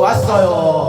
왔어요.